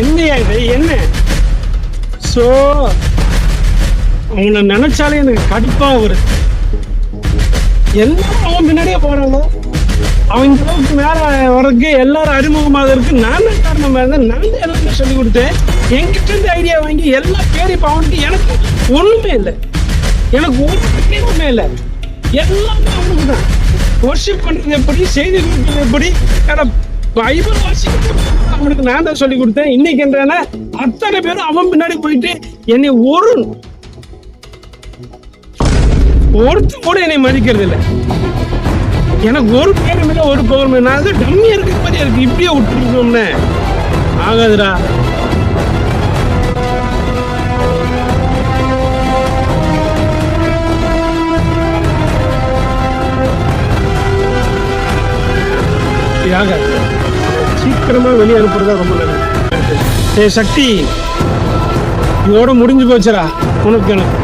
என்னையா இது? என்ன? ஸோ அவங்கள நினைச்சாலே எனக்கு கடுப்பாக வருது எல்லாரும் அவன் பின்னாடியே போறாங்க அவங்க அளவுக்கு மேல வரக்கு எல்லாரும் அறிமுகமாகிறதுக்கு நான் தான் காரணமாக இருந்தேன் நான் தான் எல்லாமே சொல்லி கொடுத்தேன். என்கிட்ட இருந்து ஐடியா வாங்கி எல்லா பேரும் இப்போ அவனுக்கு எனக்கு ஒன்றுமே இல்லை. எனக்கு ஒரு ஒன்றுமே இல்லை. எல்லாமே அவனுக்கு தான் ஒர்ஷிப் பண்ணுறது எப்படி செய்தி கொடுக்கறது எப்படி ஆனா பைபிள் வாசிக்கிறது அவனுக்கு நான் தான் சொல்லி கொடுத்தேன். இன்னைக்கு என்றான அத்தனை பேரும் அவன் பின்னாடி போயிட்டு என்னை ஒரு ஒருத்தர் கூட என்னை மதிக்கிறது இல்லை. எனக்கு ஒரு பேரும் இல்லை ஒரு பவரும் இல்லை. நான் தான் இருக்கிற மாதிரி இருக்கு. இப்படியே விட்டுருக்கோம்னே ஆகாதுடா. இது ஆகாது. சீக்கிரமா வெளியே அனுப்புறதா ரொம்ப நல்லது. ஏ சக்தி இதோட முடிஞ்சு போச்சுடா. உனக்கு எனக்கு.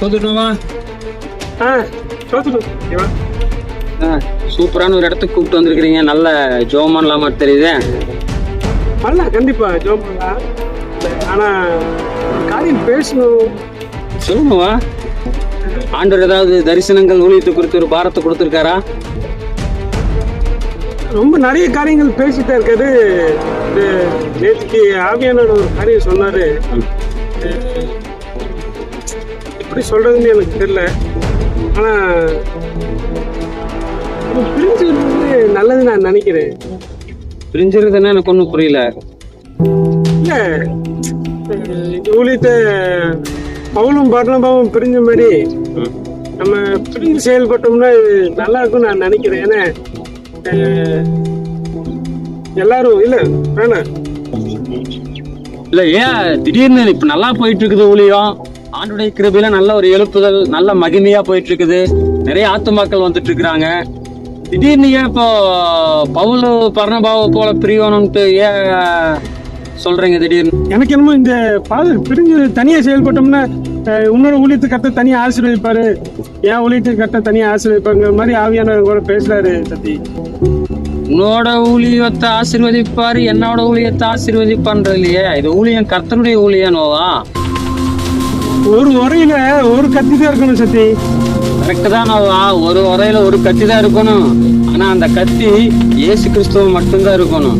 போதுட்டுமா ஆ. சூப்பரான ஒரு இடத்துக்கு கூப்பிட்டு வந்திருக்கிறீங்க. நல்ல ஜோமான்லாம் மாதிரி தெரியுது. பண்ணலாம் கண்டிப்பா ஜோம் பண்ணலாம் ஆனா ஒரு காரியம் பேசணும். சொல்லுங்கவா ஆண்டவர் ஏதாவது தரிசனங்கள் ஊழியத்தை குறித்து ஒரு பாரத்தை கொடுத்துருக்காரா? ரொம்ப நிறைய காரியங்கள் பேசிட்டே இருக்காரு இந்த நேற்றுக்கு ஆவியானோட ஒரு காரியம் சொன்னாரு. எப்படி சொல்றதுன்னு எனக்கு தெரியல. ஆனா நம்ம பிரிஞ்சு இருக்கிறது நல்லது நான் நினைக்கிறேன். பிரிஞ்சிருதுன்னா எனக்கு ஒன்றும் புரியல. இல்ல ஊழியத்தை பவுலும் பர்ணபாவும் பிரிஞ்ச மாதிரி நம்ம பிரிஞ்சு செயல்பட்டோம்னா இது நல்லா இருக்கும்னு நான் நினைக்கிறேன். ஏன்னா எல்லாரும் இல்ல வேணாம். இல்ல ஏன் திடீர்னு இப்ப நல்லா போயிட்டு இருக்குது ஊழியம் ஆண்டுடைய கிருபையில நல்ல ஒரு எழுப்புதல் நல்ல மகிமையா போயிட்டு இருக்குது நிறைய ஆத்துமாக்கள் வந்துட்டு இருக்கிறாங்க திடீர்னு ஏன் இப்போ பவுலு பர்ணபாவை போல பிரியணும்ட்டு ஏன் சொல்றீங்க திடீர்னு? எனக்கு என்னமோ இந்த பாதர் பிரிஞ்சு தனியா செயல்பட்டோம்னா அஹ், இன்னொரு ஊழியத்தை கத்த தனியா ஆசீர்வதிப்பாரு. என் ஊழியத்தை கத்த தனியா ஆசீர்வதிப்பாருங்கிற மாதிரி ஆவியானவர் கூட பேசுறாரு சத்தி. உன்னோட ஊழியத்தை ஆசீர்வதிப்பாரு என்னோட ஊழியத்தை ஆசீர்வதிப்பான்றது இல்லையே இது ஊழியம் கர்த்தனுடைய ஊழியம் நோவா? ஒரு உரையில ஒரு கத்தி தான் இருக்கணும் சத்தி. கரெக்ட் தான் நோவா. ஒரு உரையில ஒரு கத்தி தான் இருக்கணும். ஆனா அந்த கத்தி இயேசு கிறிஸ்துவ மட்டும்தான் இருக்கணும்.